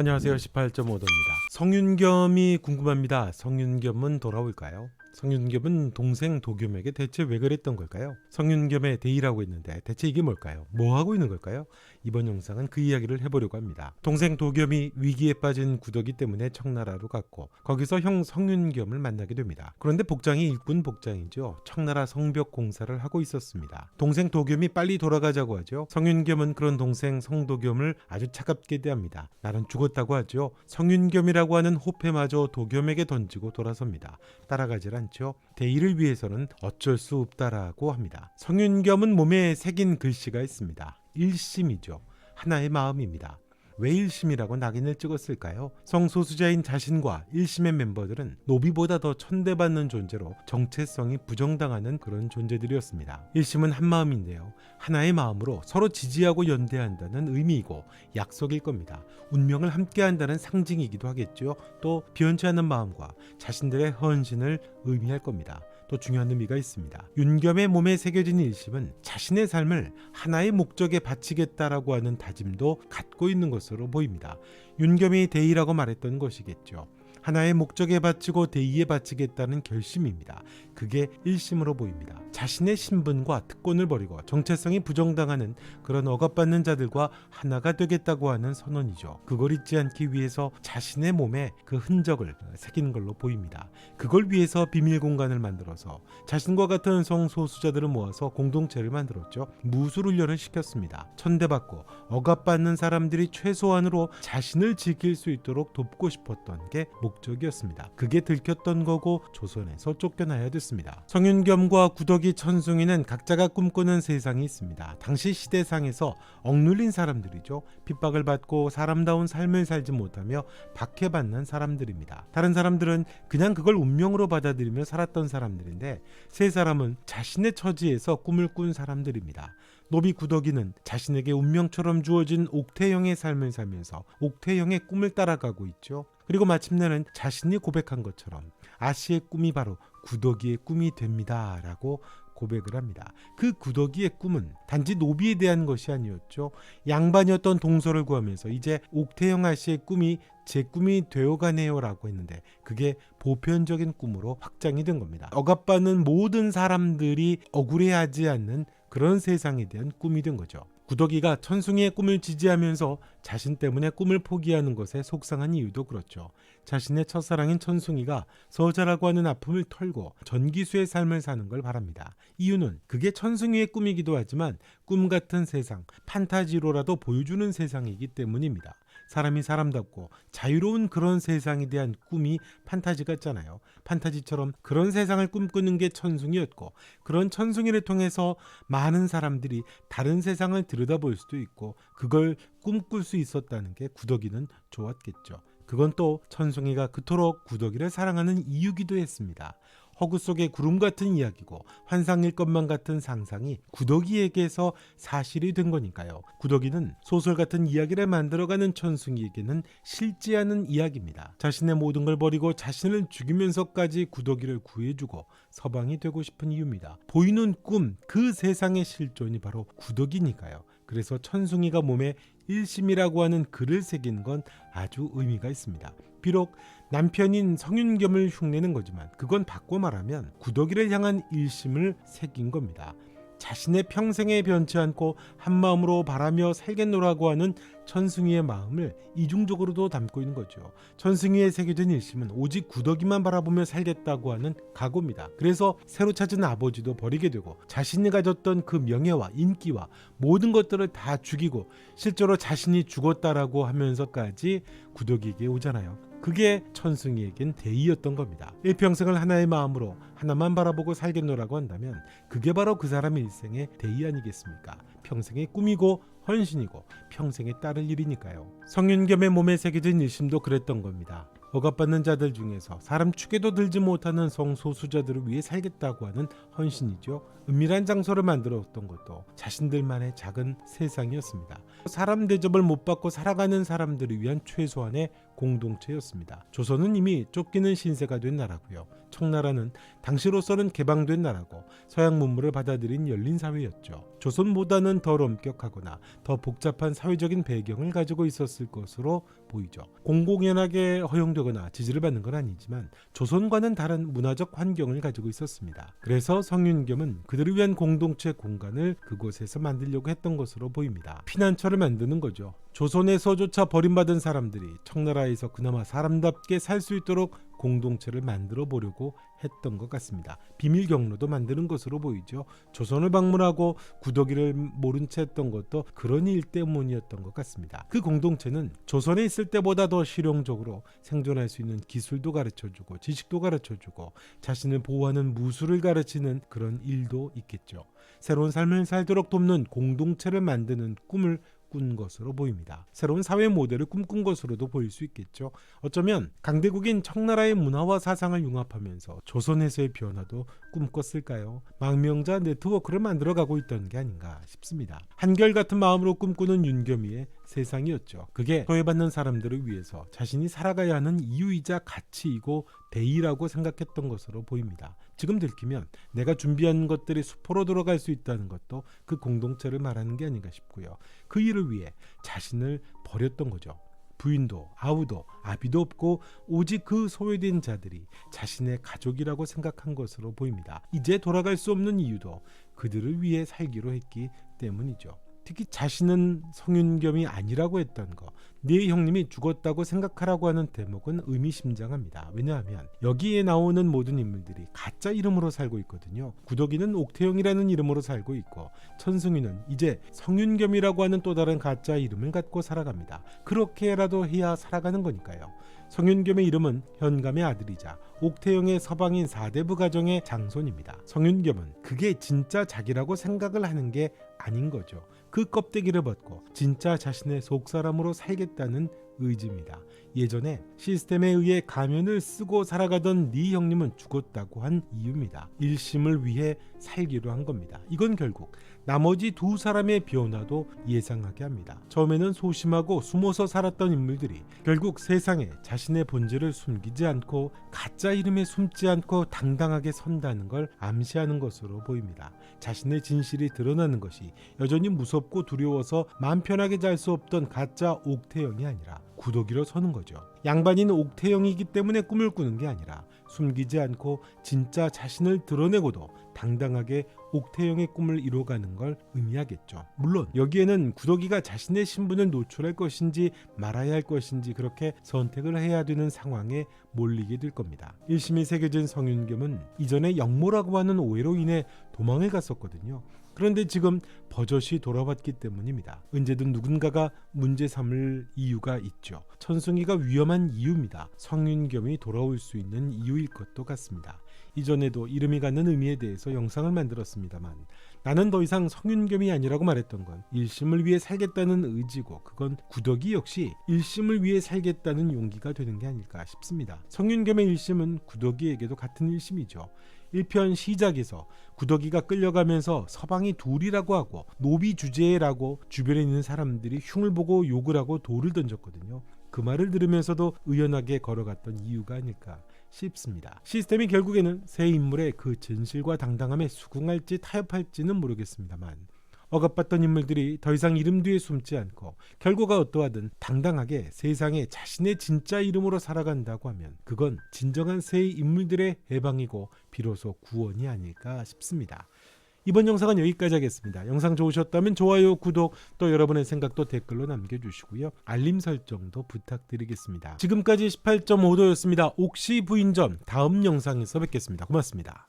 안녕하세요. 18.5도입니다. 성윤겸이 궁금합니다. 성윤겸은 돌아올까요? 성윤겸은 동생 도겸에게 대체 왜 그랬던 걸까요? 성윤겸의 대의라고 했는데 대체 이게 뭘까요? 뭐 하고 있는 걸까요? 이번 영상은 그 이야기를 해보려고 합니다. 동생 도겸이 위기에 빠진 구덕이 때문에 청나라로 갔고 거기서 형 성윤겸을 만나게 됩니다. 그런데 복장이 일꾼 복장이죠. 청나라 성벽 공사를 하고 있었습니다. 동생 도겸이 빨리 돌아가자고 하죠. 성윤겸은 그런 동생 성도겸을 아주 차갑게 대합니다. 나는 죽었다고 하죠. 성윤겸이라고 하는 호패마저 도겸에게 던지고 돌아섭니다. 따라가질 않 죠. 대의를 위해서는 어쩔 수 없다라고 합니다. 성윤겸은 몸에 새긴 글씨가 있습니다. 일심이죠. 하나의 마음입니다. 왜 일심이라고 낙인을 찍었을까요? 성소수자인 자신과 일심의 멤버들은 노비보다 더 천대받는 존재로 정체성이 부정당하는 그런 존재들이었습니다. 일심은 한 마음인데요. 하나의 마음으로 서로 지지하고 연대한다는 의미이고 약속일 겁니다. 운명을 함께한다는 상징이기도 하겠죠. 또 변치 않는 마음과 자신들의 헌신을 의미할 겁니다. 또 중요한 의미가 있습니다. 윤겸의 몸에 새겨진 일심은 자신의 삶을 하나의 목적에 바치겠다라고 하는 다짐도 갖고 있는 것으로 보입니다. 윤겸이 대의라고 말했던 것이겠죠. 하나의 목적에 바치고 대의에 바치겠다는 결심입니다. 그게 일심으로 보입니다. 자신의 신분과 특권을 버리고 정체성이 부정당하는 그런 억압받는 자들과 하나가 되겠다고 하는 선언이죠. 그걸 잊지 않기 위해서 자신의 몸에 그 흔적을 새긴 걸로 보입니다. 그걸 위해서 비밀 공간을 만들어서 자신과 같은 성소수자들을 모아서 공동체를 만들었죠. 무술 훈련을 시켰습니다. 천대받고 억압받는 사람들이 최소한으로 자신을 지킬 수 있도록 돕고 싶었던 게 목 적이었습니다. 그게 들켰던 거고 조선에서 쫓겨나야 됐습니다. 성윤겸과 구덕이 천숭이는 각자가 꿈꾸는 세상이 있습니다. 당시 시대상에서 억눌린 사람들이죠. 핍박을 받고 사람다운 삶을 살지 못하며 박해받는 사람들입니다. 다른 사람들은 그냥 그걸 운명으로 받아들이며 살았던 사람들인데 세 사람은 자신의 처지에서 꿈을 꾼 사람들입니다. 노비 구덕이는 자신에게 운명처럼 주어진 옥태형의 삶을 살면서 옥태형의 꿈을 따라가고 있죠. 그리고 마침내는 자신이 고백한 것처럼 아씨의 꿈이 바로 구덕이의 꿈이 됩니다 라고 고백을 합니다. 그 구덕이의 꿈은 단지 노비에 대한 것이 아니었죠. 양반이었던 동서를 구하면서 이제 옥태영 아씨의 꿈이 제 꿈이 되어가네요 라고 했는데 그게 보편적인 꿈으로 확장이 된 겁니다. 억압받는 모든 사람들이 억울해하지 않는 그런 세상에 대한 꿈이 된 거죠. 구덕이가 천숭이의 꿈을 지지하면서 자신 때문에 꿈을 포기하는 것에 속상한 이유도 그렇죠. 자신의 첫사랑인 천숭이가 서자라고 하는 아픔을 털고 전기수의 삶을 사는 걸 바랍니다. 이유는 그게 천숭이의 꿈이기도 하지만 꿈 같은 세상, 판타지로라도 보여주는 세상이기 때문입니다. 사람이 사람답고 자유로운 그런 세상에 대한 꿈이 판타지 같잖아요. 판타지처럼 그런 세상을 꿈꾸는 게 천숭이였고 그런 천숭이를 통해서 많은 사람들이 다른 세상을 들여다볼 수도 있고 그걸 꿈꿀 수 있었다는 게 구덕이는 좋았겠죠. 그건 또 천숭이가 그토록 구덕이를 사랑하는 이유기도 했습니다. 허구 속의 구름 같은 이야기고 환상일 것만 같은 상상이 구덕이에게서 사실이 된 거니까요. 구덕이는 소설 같은 이야기를 만들어가는 천숭이에게는 실지 않은 이야기입니다. 자신의 모든 걸 버리고 자신을 죽이면서까지 구덕이를 구해주고 서방이 되고 싶은 이유입니다. 보이는 꿈, 그 세상의 실존이 바로 구덕이니까요. 그래서 천숭이가 몸에 일심이라고 하는 글을 새긴 건 아주 의미가 있습니다. 비록 남편인 성윤겸을 흉내는 거지만 그건 바꿔 말하면 구덕이를 향한 일심을 새긴 겁니다. 자신의 평생에 변치 않고 한마음으로 바라며 살겠노라고 하는 천승이의 마음을 이중적으로도 담고 있는 거죠. 천승이의 새겨진 일심은 오직 구덕이만 바라보며 살겠다고 하는 각오입니다. 그래서 새로 찾은 아버지도 버리게 되고 자신이 가졌던 그 명예와 인기와 모든 것들을 다 죽이고 실제로 자신이 죽었다라고 하면서까지 구덕이에게 오잖아요. 그게 천승이에겐 대의였던 겁니다. 일평생을 하나의 마음으로 하나만 바라보고 살겠노라고 한다면 그게 바로 그 사람의 일생의 대의 아니겠습니까? 평생의 꿈이고 헌신이고 평생에 따를 일이니까요. 성윤겸의 몸에 새겨진 일심도 그랬던 겁니다. 억압받는 자들 중에서 사람 축에도 들지 못하는 성소수자들을 위해 살겠다고 하는 헌신이죠. 은밀한 장소를 만들었던 것도 자신들만의 작은 세상이었습니다. 사람 대접을 못 받고 살아가는 사람들을 위한 최소한의 공동체였습니다. 조선은 이미 쫓기는 신세가 된 나라고요. 청나라는 당시로서는 개방된 나라고 서양 문물을 받아들인 열린 사회였죠. 조선보다는 덜 엄격하거나 더 복잡한 사회적인 배경을 가지고 있었을 것으로 보이죠. 공공연하게 허용되거나 지지를 받는 건 아니지만 조선과는 다른 문화적 환경을 가지고 있었습니다. 그래서 성윤겸은 그들을 위한 공동체 공간을 그곳에서 만들려고 했던 것으로 보입니다. 피난처를 만드는 거죠. 조선에서조차 버림받은 사람들이 청나라에 서 그나마 사람답게 살 수 있도록 공동체를 만들어 보려고 했던 것 같습니다. 비밀 경로도 만드는 것으로 보이죠. 조선을 방문하고 구더기를 모른 채 했던 것도 그런 일 때문이었던 것 같습니다. 그 공동체는 조선에 있을 때보다 더 실용적으로 생존할 수 있는 기술도 가르쳐 주고 지식도 가르쳐 주고 자신을 보호하는 무술을 가르치는 그런 일도 있겠죠. 새로운 삶을 살도록 돕는 공동체를 만드는 꿈을 꾼 것으로 보입니다. 새로운 사회 모델을 꿈꾼 것으로도 보일 수 있겠죠. 어쩌면 강대국인 청나라의 문화와 사상을 융합하면서 조선에서의 변화도 꿈꿨을까요? 망명자 네트워크를 만들어가고 있던 게 아닌가 싶습니다. 한결같은 마음으로 꿈꾸는 윤겸이의 세상이었죠. 그게 소외받는 사람들을 위해서 자신이 살아가야 하는 이유이자 가치이고 대의라고 생각했던 것으로 보입니다. 지금 들키면 내가 준비한 것들이 수포로 들어갈 수 있다는 것도 그 공동체를 말하는 게 아닌가 싶고요. 그 일을 위해 자신을 버렸던 거죠. 부인도 아우도 아비도 없고 오직 그 소외된 자들이 자신의 가족이라고 생각한 것으로 보입니다. 이제 돌아갈 수 없는 이유도 그들을 위해 살기로 했기 때문이죠. 특히 자신은 성윤겸이 아니라고 했던 거, 네 형님이 죽었다고 생각하라고 하는 대목은 의미심장합니다. 왜냐하면 여기에 나오는 모든 인물들이 가짜 이름으로 살고 있거든요. 구덕이는 옥태영이라는 이름으로 살고 있고 천승이는 이제 성윤겸이라고 하는 또 다른 가짜 이름을 갖고 살아갑니다. 그렇게라도 해야 살아가는 거니까요. 성윤겸의 이름은 현감의 아들이자 옥태영의 서방인 사대부 가정의 장손입니다. 성윤겸은 그게 진짜 자기라고 생각을 하는 게 아닌 거죠. 그 껍데기를 벗고 진짜 자신의 속사람으로 살겠다는 의지입니다. 예전에 시스템에 의해 가면을 쓰고 살아가던 네 형님은 죽었다고 한 이유입니다. 일심을 위해 살기로 한 겁니다. 이건 결국 나머지 두 사람의 변화도 예상하게 합니다. 처음에는 소심하고 숨어서 살았던 인물들이 결국 세상에 자신의 본질을 숨기지 않고 가짜 이름에 숨지 않고 당당하게 선다는 걸 암시하는 것으로 보입니다. 자신의 진실이 드러나는 것이 여전히 무섭고 두려워서 마음 편하게 잘 수 없던 가짜 옥태영이 아니라 구더기로 서는 거죠. 양반인 옥태영이기 때문에 꿈을 꾸는 게 아니라 숨기지 않고 진짜 자신을 드러내고도 당당하게 옥태영의 꿈을 이뤄가는 걸 의미하겠죠. 물론 여기에는 구더기가 자신의 신분을 노출할 것인지 말아야 할 것인지 그렇게 선택을 해야 되는 상황에 몰리게 될 겁니다. 일심이 새겨진 성윤겸은 이전에 영모라고 하는 오해로 인해 도망을 갔었거든요. 그런데 지금 버젓이 돌아왔기 때문입니다. 언제든 누군가가 문제 삼을 이유가 있죠. 천승이가 위험한 이유입니다. 성윤겸이 돌아올 수 있는 이유일 것도 같습니다. 이전에도 이름이 갖는 의미에 대해서 영상을 만들었습니다만 나는 더 이상 성윤겸이 아니라고 말했던 건 일심을 위해 살겠다는 의지고 그건 구덕이 역시 일심을 위해 살겠다는 용기가 되는 게 아닐까 싶습니다. 성윤겸의 일심은 구덕이에게도 같은 일심이죠. 1편 시작에서 구더기가 끌려가면서 서방이 둘이라고 하고 노비 주제라고 주변에 있는 사람들이 흉을 보고 욕을 하고 돌을 던졌거든요. 그 말을 들으면서도 의연하게 걸어갔던 이유가 아닐까 싶습니다. 시스템이 결국에는 새 인물의 그 진실과 당당함에 수긍할지 타협할지는 모르겠습니다만 억압받던 인물들이 더 이상 이름 뒤에 숨지 않고 결과가 어떠하든 당당하게 세상에 자신의 진짜 이름으로 살아간다고 하면 그건 진정한 새 인물들의 해방이고 비로소 구원이 아닐까 싶습니다. 이번 영상은 여기까지 하겠습니다. 영상 좋으셨다면 좋아요, 구독, 또 여러분의 생각도 댓글로 남겨주시고요. 알림 설정도 부탁드리겠습니다. 지금까지 18.5도였습니다. 옥시 부인점 다음 영상에서 뵙겠습니다. 고맙습니다.